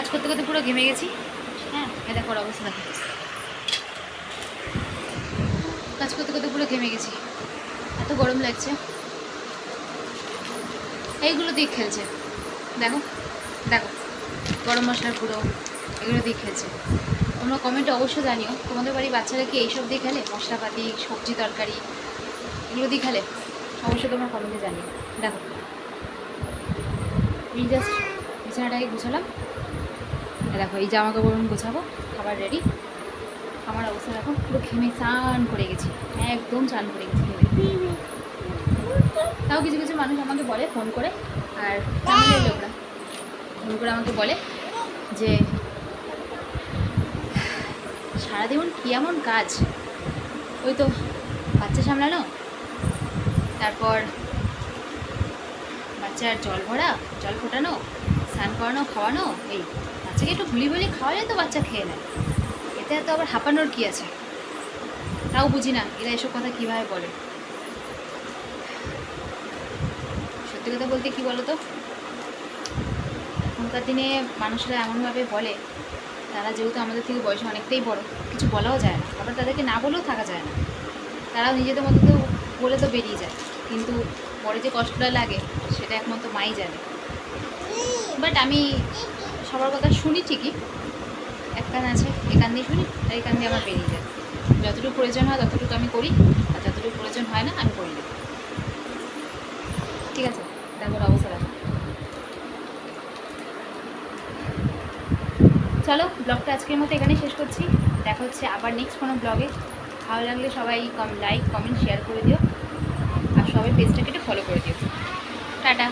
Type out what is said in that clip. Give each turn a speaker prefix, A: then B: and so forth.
A: কাজ করতে করতে পুরো ঘেমে গেছি। হ্যাঁ দেখো অবস্থা দেখো। কাজ করতে করতে পুরো ঘেমে গেছি। এত গরম লাগছে। এইগুলো দিয়ে খেলছে। দেখো দেখো, গরম মশলার গুঁড়ো, এগুলো দিয়ে খেলছে। তোমরা কমেন্টে অবশ্যই জানিও, তোমাদের বাড়ির বাচ্চারা কি এইসব দিয়ে খেলে? মশলাপাতি, সবজি তরকারি, এগুলো দিয়ে খেলে? অবশ্যই তোমরা কমেন্টে জানিও। দেখো। এই জাস্ট বিছানাটাকে গুছালাম। দেখো, এই জামা কাপড় গোছাবো, খাবার রেডি আমার অবস্থা দেখো, পুরো ঘেমে চান করে গেছি, একদম চান করে গেছি তাও কিছু কিছু মানুষ আমাকে বলে ফোন করে, আর লোকরা। ফোন করে আমাকে বলে যে সারা সারাদিন কী এমন কাজ? ওই তো বাচ্চা সামলানো, তারপর বাচ্চার জল ভরা, জল ফোটানো, স্নান করানো, খাওয়ানো, এই। বাচ্চাকে একটু ভুলি ভুলি খাওয়ালে তো বাচ্চা খেয়ে নেয়। এতে তো আবার হাঁপানোর কী আছে? তাও বুঝি না, এরা এসব কথা কীভাবে বলে? সত্যি কথা বলতে কী বলো তো এখনকার দিনে মানুষরা এমনভাবে বলে, তারা যেহেতু আমাদের থেকে বয়সে অনেকটাই বড়, কিছু বলাও যায় না। আবার তাদেরকে না বলেও থাকা যায় না। তারাও নিজেদের মতো তো বলে তো বেরিয়ে যায়। কিন্তু পরে যে কষ্টটা লাগে, সেটা একমাত্র মাই জানে। বাট আমি সবার কথা শুনি ঠিকই। এক কান আছে, এ কান দিয়ে শুনি, আর এই কান দিয়ে আমার বেরিয়ে যায়। যতটুকু প্রয়োজন হয় ততটুকু আমি করি, আর যতটুকু প্রয়োজন হয় না, আমি করি ঠিক আছে, দেখো অবস্থা দেখো। চলো, ব্লগটা আজকের মতো এখানেই শেষ করছি। দেখা হচ্ছে আবার নেক্সট কোনো ব্লগে। ভালো লাগলে সবাই কম লাইক কমেন্ট শেয়ার করে দিও। আর সবাই পেজটাকে একটু ফলো করে দিও। টাটা।